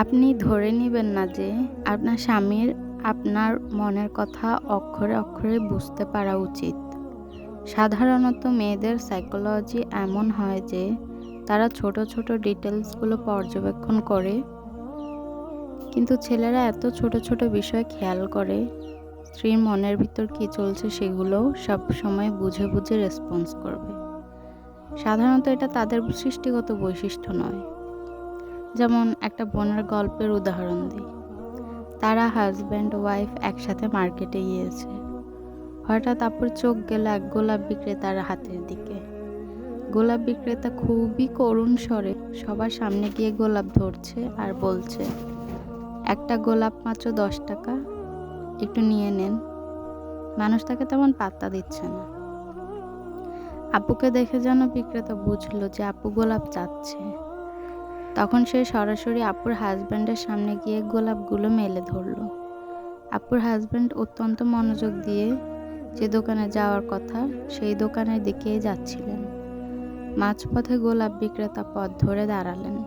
আপনি ধরে নেবেন না যে আপনার স্বামীর আপনার মনের কথা অক্ষরে অক্ষরে বুঝতে পারা উচিত। সাধারণত মেয়েদের সাইকোলজি এমন হয় যে তারা ছোট ছোট ডিটেলসগুলো পর্যবেক্ষণ করে, কিন্তু ছেলেরা এত ছোট ছোট বিষয় খেয়াল করে, স্ত্রীর মনের ভিতর কী চলছে সেগুলো সব সময় বুঝে বুঝে রেসপন্স করবে। সাধারণত এটা তাদের সৃষ্টিগত বৈশিষ্ট্য নয়। যেমন একটা বোনের গল্পের উদাহরণ দিই। তারা হাজব্যান্ড ওয়াইফ একসাথে মার্কেটে গিয়েছে। হঠাৎ আপুর চোখ গেল এক গোলাপ বিক্রেতার হাতের দিকে। গোলাপ বিক্রেতা খুবই করুণ স্বরে সবার সামনে গিয়ে গোলাপ ধরছে আর বলছে, একটা গোলাপ মাত্র দশ টাকা, একটু নিয়ে নেন। মানুষ তাকে তেমন পাত্তা দিচ্ছে না। আপুকে দেখে যেন বিক্রেতা বুঝলো যে আপু গোলাপ চাচ্ছে। তখন সে সরাসরি আপুর হাজব্যান্ডের সামনে গিয়ে গোলাপগুলো মেলে ধরলো। আপুর হাজব্যান্ড অত্যন্ত মনোযোগ দিয়ে যে দোকানে যাওয়ার কথা সেই দোকানের দিকেই যাচ্ছিলেন। মাঝপথে গোলাপ বিক্রেতা পথ ধরে দাঁড়ালেন।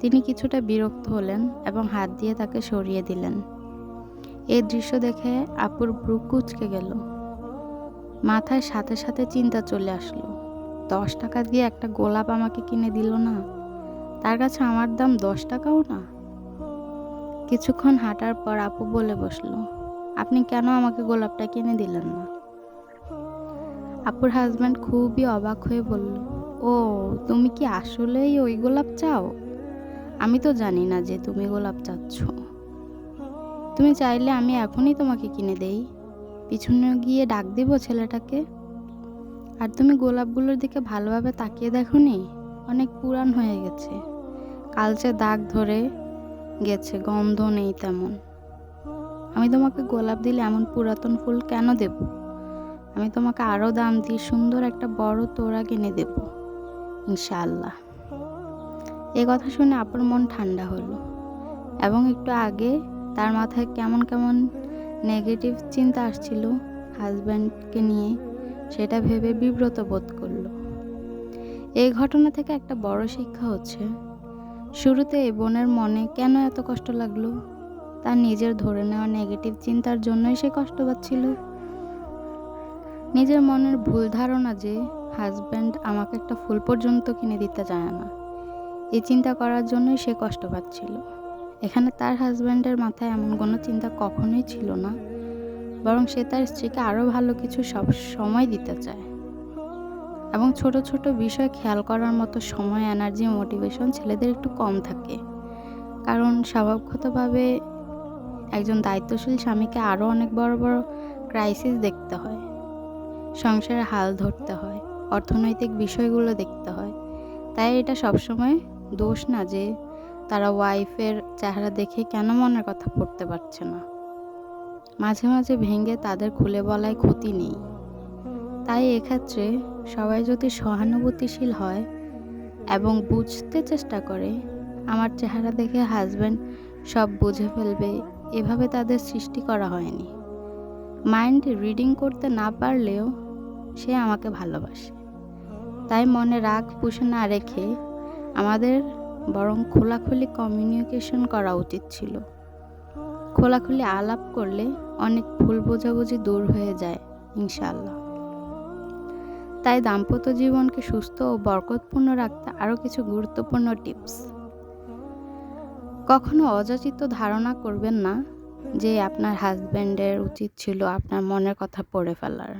তিনি কিছুটা বিরক্ত হলেন এবং হাত দিয়ে তাকে সরিয়ে দিলেন। এই দৃশ্য দেখে আপুর ব্রু কুচকে গেল। মাথায় সাথে সাথে চিন্তা চলে আসলো। দশ টাকা দিয়ে একটা গোলাপ আমাকে কিনে দিল না? তার কাছে আমার দাম দশ টাকাও না। কিছুক্ষণ হাঁটার পর আপু বলে বসল, আপনি কেন আমাকে গোলাপটা কিনে দিলেন না? আপুর হাজব্যান্ড খুবই অবাক হয়ে বলল, ও, তুমি কি আসলেই ওই গোলাপ চাও? আমি তো জানি না যে তুমি গোলাপ চাচ্ছ। তুমি চাইলে আমি এখনই তোমাকে কিনে দেই। পিছনে গিয়ে ডাক দিব ছেলেটাকে। আর তুমি গোলাপগুলোর দিকে ভালোভাবে তাকিয়ে দেখোনি? অনেক পুরান হয়ে গেছে। কালচে দাগ ধরে গেছে, গন্ধ নেই তেমন। আমি তোমাকে গোলাপ দিলে এমন পুরাতন ফুল কেন দেব? আমি তোমাকে আরও দাম দিয়ে সুন্দর একটা বড় তোড়া কিনে দেব, ইনশাআল্লাহ। এ কথা শুনে আপুর মন ঠান্ডা হলো এবং একটু আগে তার মাথায় কেমন কেমন নেগেটিভ চিন্তা আসছিল হাজব্যান্ডকে নিয়ে, সেটা ভেবে বিব্রত বোধ করল। এই ঘটনা থেকে একটা বড় শিক্ষা হচ্ছে। শুরুতে এই বোনের মনে কেন এত কষ্ট লাগল? তার নিজের ধরে নেওয়া নেগেটিভ চিন্তার জন্যই সে কষ্ট পাচ্ছিল। নিজের মনের ভুল ধারণা যে হাজব্যান্ড আমাকে একটা ফুল পর্যন্ত কিনে দিতে চায় না। এই চিন্তা করার জন্যই সে কষ্ট পাচ্ছিল। এখানে তার হাজব্যান্ডের মাথায় এমন কোনো চিন্তা কখনোই ছিল না। বরং সে তার স্ত্রীকে আরও ভালো কিছু সব সময় দিতে চায়। এবং ছোট ছোট বিষয় খেয়াল করার মতো সময় এনার্জি মোটিভেশন ছেলেদের একটু কম থাকে। কারণ স্বভাবগতভাবে একজন দায়িত্বশীল স্বামীকে আরও অনেক বড় বড় ক্রাইসিস দেখতে হয়। সংসারে হাল ধরতে হয়, অর্থনৈতিক বিষয়গুলো দেখতে হয়। তাই এটা সবসময় দোষ না যে তারা ওয়াইফের চেহারা দেখে কেন মনের কথা পড়তে পারছে না। মাঝে মাঝে ভেঙে তাদের খুলে বলায় ক্ষতি নেই। তাই এক্ষেত্রে সবাই যদি সহানুভূতিশীল হয় এবং বুঝতে চেষ্টা করে, আমার চেহারা দেখে হাজব্যান্ড সব বুঝে ফেলবে, এভাবে তাদের সৃষ্টি করা হয়নি। মাইন্ড রিডিং করতে না পারলেও সে আমাকে ভালোবাসে। তাই মনে রাগ পুষে না রেখে আমাদের বরং খোলাখুলি কমিউনিকেশন করা উচিত ছিল। খোলাখুলি আলাপ করলে অনেক ভুল বোঝাবুঝি দূর হয়ে যায় ইনশাল্লাহ তাই দাম্পত্য জীবনকে সুস্থ ও বরকতপূর্ণ রাখতে আরও কিছু গুরুত্বপূর্ণ টিপস। কখনো অযাচিত ধারণা করবেন না যে আপনার হাজব্যান্ডের উচিত ছিল আপনার মনের কথা পড়ে ফেলার।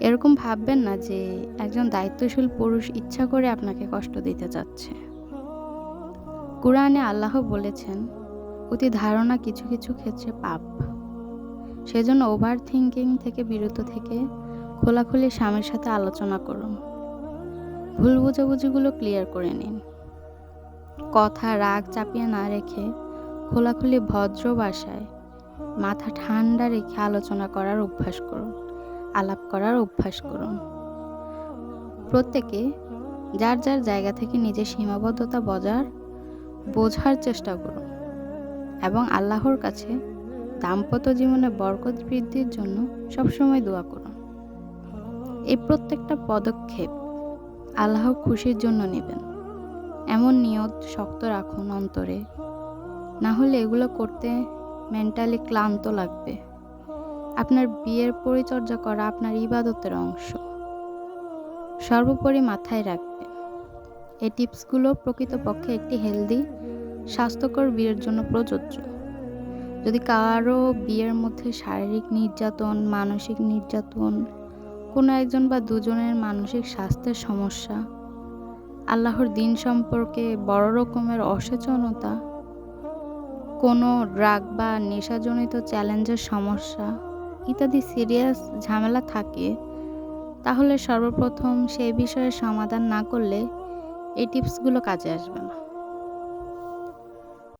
এরকম ভাববেন না যে একজন দায়িত্বশীল পুরুষ ইচ্ছা করে আপনাকে কষ্ট দিতে চাচ্ছে। কোরআনে আল্লাহ বলেছেন, অতি ধারণা কিছু কিছু ক্ষেত্রে পাপ। সেজন্য ওভার থিঙ্কিং থেকে বিরত থেকে খোলাখুলি স্বামীর সাথে আলোচনা করুন। ভুল বোঝাবুঝিগুলো ক্লিয়ার করে নিন। কথা রাগ চাপিয়ে না রেখে খোলাখুলি ভদ্র ভাষায় মাথা ঠান্ডা রেখে আলোচনা করার অভ্যাস করুন। আলাপ করার অভ্যাস করুন। প্রত্যেকে যার যার জায়গা থেকে নিজের সীমাবদ্ধতা বজার বোঝার চেষ্টা করুন এবং আল্লাহর কাছে দাম্পত্য জীবনে বরকত বৃদ্ধির জন্য সবসময় দোয়া করুন। এই প্রত্যেকটা পদক্ষেপ আল্লাহ খুশির জন্য নেবেন। এমন নিয়ত শক্ত রাখুন অন্তরে। না হলে এগুলো করতে মেন্টালি ক্লান্ত লাগবে। আপনার বিয়ের পরিচর্যা করা আপনার ইবাদতের অংশ। সর্বোপরি মাথায় রাখবে এই টিপসগুলো প্রকৃতপক্ষে একটি হেলদি, স্বাস্থ্যকর বিয়ের জন্য প্রযোজ্য। যদি কারও বিয়ের মধ্যে শারীরিক নির্যাতন, মানসিক নির্যাতন কোনো একজন বা দুজনের মানসিক স্বাস্থ্যের সমস্যা, আল্লাহর দিন সম্পর্কে বড় রকমের অসচেতনতা, কোনো ড্রাগ বা নেশাজনিত চ্যালেঞ্জের সমস্যা ইত্যাদি সিরিয়াস ঝামেলা থাকে, তাহলে সর্বপ্রথম সেই বিষয়ে সমাধান না করলে এই টিপসগুলো কাজে আসবে না।